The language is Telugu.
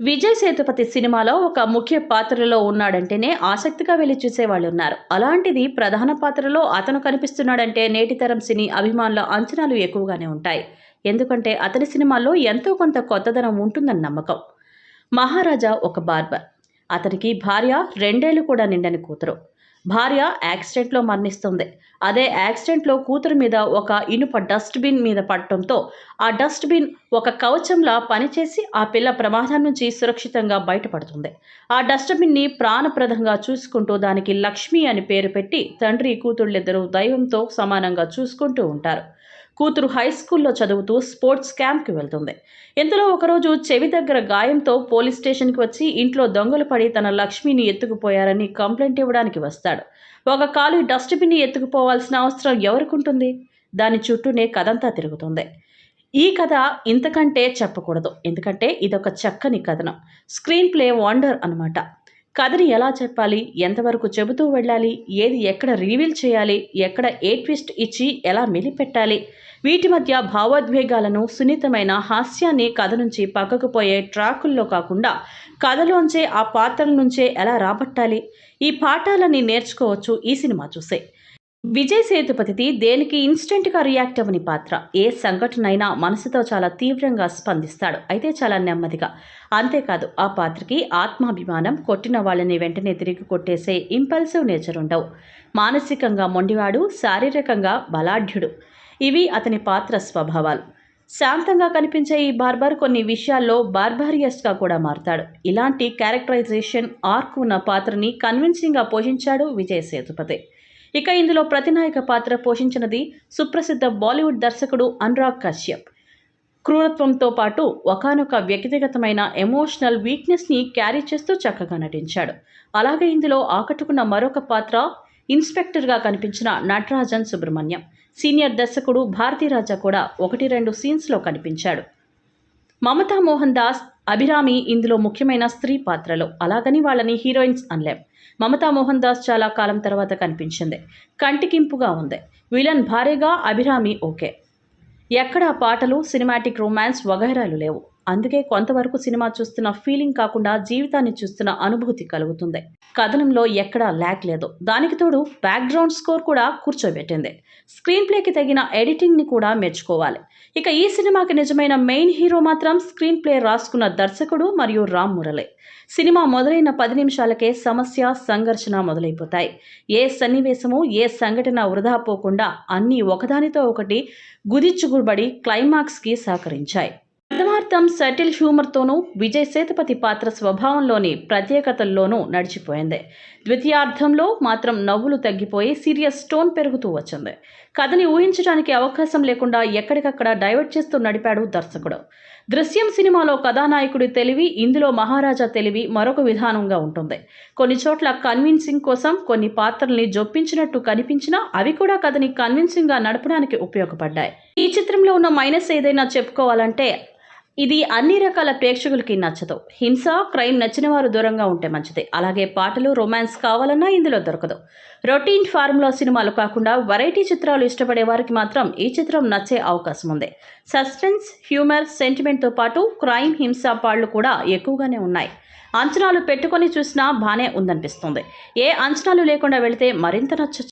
విజయ్ సేతుపతి సినిమాలో ఒక ముఖ్య పాత్రలో ఉన్నాడంటేనే ఆసక్తిగా వెళ్ళి చూసేవాళ్ళు ఉన్నారు. అలాంటిది ప్రధాన పాత్రలో అతను కనిపిస్తున్నాడంటే నేటితరం సినీ అభిమానుల అంచనాలు ఎక్కువగానే ఉంటాయి. ఎందుకంటే అతని సినిమాల్లో ఎంతో కొంత కొత్తదనం ఉంటుందని నమ్మకం. మహారాజా ఒక బార్బర్. అతనికి భార్య రెండేళ్ళు కూడా నిండని కూతురు. భార్య యాక్సిడెంట్లో మరణిస్తుంది. అదే యాక్సిడెంట్లో కూతురు మీద ఒక ఇనుప డస్ట్బిన్ మీద పడటంతో ఆ డస్ట్బిన్ ఒక కవచంలా పనిచేసి ఆ పిల్ల ప్రమాదం నుంచి సురక్షితంగా బయటపడుతుంది. ఆ డస్ట్బిన్ని ప్రాణప్రదంగా చూసుకుంటూ దానికి లక్ష్మి అని పేరు పెట్టి తండ్రి కూతుళ్ళిద్దరూ దైవంతో సమానంగా చూసుకుంటూ ఉంటారు. కూతురు హై స్కూల్లో చదువుతూ స్పోర్ట్స్ క్యాంప్కి వెళ్తుంది. ఇంతలో ఒకరోజు చెవి దగ్గర గాయంతో పోలీస్ స్టేషన్కి వచ్చి ఇంట్లో దొంగలు పడి తన లక్ష్మిని ఎత్తుకుపోయారని కంప్లైంట్ ఇవ్వడానికి వస్తాడు. ఒక ఖాళీ డస్ట్బిన్ని ఎత్తుకుపోవాల్సిన అవసరం ఎవరికుంటుంది? దాని చుట్టూనే కథంతా తిరుగుతుంది. ఈ కథ ఇంతకంటే చెప్పకూడదు. ఎందుకంటే ఇదొక చక్కని కథనం. స్క్రీన్ ప్లే వండర్ అనమాట కథని ఎలా చెప్పాలి? ఎంతవరకు చెబుతూ వెళ్ళాలి? ఏది ఎక్కడ రివీల్ చేయాలి? ఎక్కడ ఏ ట్విస్ట్ ఇచ్చి ఎలా మెలిపెట్టాలి? వీటి మధ్య భావోద్వేగాలను సున్నితమైన హాస్యాన్ని కథ నుంచి పక్కకు పోయే ట్రాకుల్లో కాకుండా కథలోంచే ఆ పాత్రల నుంచే ఎలా రాబట్టాలి? ఈ పాఠాలని నేర్చుకోవచ్చు ఈ సినిమా చూసే. విజయ్ సేతుపతిది దేనికి ఇన్స్టెంట్గా రియాక్ట్ అవ్వని పాత్ర? ఏ సంఘటనైనా మనసుతో చాలా తీవ్రంగా స్పందిస్తాడు. అయితే చాలా నెమ్మదిగా. అంతేకాదు ఆ పాత్రకి ఆత్మాభిమానం కొట్టిన వాళ్ళని వెంటనే తిరిగి కొట్టేసే ఇంపల్సివ్ నేచర్ ఉండవు. మానసికంగా మొండివాడు శారీరకంగా బలాఢ్యుడు. ఇవి అతని పాత్ర స్వభావాలు. శాంతంగా కనిపించే ఈ బార్బర్ కొన్ని విషయాల్లో బార్బారియస్గా కూడా మారతాడు. ఇలాంటి క్యారెక్టరైజేషన్ ఆర్క్ ఉన్న పాత్రని కన్విన్సింగ్గా పోషించాడు విజయ్ సేతుపతి. ఇక ఇందులో ప్రతినాయక పాత్ర పోషించినది సుప్రసిద్ధ బాలీవుడ్ దర్శకుడు అనురాగ్ కశ్యప్. క్రూరత్వంతో పాటు ఒకనొక వ్యక్తిగతమైన ఎమోషనల్ వీక్నెస్ని క్యారీ చేస్తూ చక్కగా నటించాడు. అలాగే ఇందులో ఆకట్టుకున్న మరొక పాత్ర ఇన్స్పెక్టర్గా కనిపించిన నటరాజన్ సుబ్రహ్మణ్యం. సీనియర్ దర్శకుడు భారతీరాజా కూడా ఒకటి రెండు సీన్స్లో కనిపించాడు. మమతా మోహన్ దాస్ అభిరామి ఇందులో ముఖ్యమైన స్త్రీ పాత్రలు. అలాగని వాళ్ళని హీరోయిన్స్ అనలేం. మమతా మోహన్ దాస్ చాలా కాలం తర్వాత కనిపించింది. కంటికింపుగా ఉంది. విలన్ భారీగా అభిరామి ఓకే. ఎక్కడా పాటలు సినిమాటిక్ రొమాన్స్ వగైరాలు లేవు. అందుకే కొంతవరకు సినిమా చూస్తున్న ఫీలింగ్ కాకుండా జీవితాన్ని చూస్తున్న అనుభూతి కలుగుతుంది. కథనంలో ఎక్కడా ల్యాక్ లేదు. దానికి తోడు బ్యాక్గ్రౌండ్ స్కోర్ కూడా కూర్చోబెట్టింది. స్క్రీన్ ప్లేకి తగిన ఎడిటింగ్ని కూడా మెచ్చుకోవాలి. ఇక ఈ సినిమాకి నిజమైన మెయిన్ హీరో మాత్రం స్క్రీన్ ప్లే రాసుకున్న దర్శకుడు మరియు రామ్ మురళి. సినిమా మొదలైన పది నిమిషాలకే సమస్య సంఘర్షణ మొదలైపోతాయి. ఏ సన్నివేశము ఏ సంఘటన వృధా పోకుండా అన్నీ ఒకదానితో ఒకటి గుదిచ్చుగుబడి క్లైమాక్స్కి సహకరించాయి. ప్రస్తుతం సటిల్ హ్యూమర్తోనూ విజయ్ సేతుపతి పాత్ర స్వభావంలోని ప్రత్యేకతల్లోనూ నడిచిపోయింది. ద్వితీయార్థంలో మాత్రం నవ్వులు తగ్గిపోయి సీరియస్ టోన్ పెరుగుతూ వచ్చింది. కథని ఊహించడానికి అవకాశం లేకుండా ఎక్కడికక్కడ డైవర్ట్ చేస్తూ నడిపాడు దర్శకుడు. దృశ్యం సినిమాలో కథానాయకుడి తెలివి ఇందులో మహారాజా తెలివి మరొక విధానంగా ఉంటుంది. కొన్ని చోట్ల కన్విన్సింగ్ కోసం కొన్ని పాత్రల్ని జొప్పించినట్టు కనిపించినా అవి కూడా కథని కన్విన్సింగ్గా నడపడానికి ఉపయోగపడ్డాయి. ఈ చిత్రంలో ఉన్న మైనస్ ఏదైనా చెప్పుకోవాలంటే ఇది అన్ని రకాల ప్రేక్షకులకి నచ్చదు. హింస క్రైమ్ నచ్చిన వారు దూరంగా ఉంటే మంచిది. అలాగే పాటలు రొమాన్స్ కావాలన్నా ఇందులో దొరకదు. రొటీన్ ఫార్ములా సినిమాలు కాకుండా వెరైటీ చిత్రాలు ఇష్టపడే వారికి మాత్రం ఈ చిత్రం నచ్చే అవకాశం ఉంది. సస్పెన్స్ హ్యూమర్ సెంటిమెంట్తో పాటు క్రైమ్ హింస పాళ్ళు కూడా ఎక్కువగానే ఉన్నాయి. అంచనాలు పెట్టుకొని చూసినా బాగానే ఉందనిపిస్తుంది. ఏ అంచనాలు లేకుండా వెళితే మరింత నచ్చ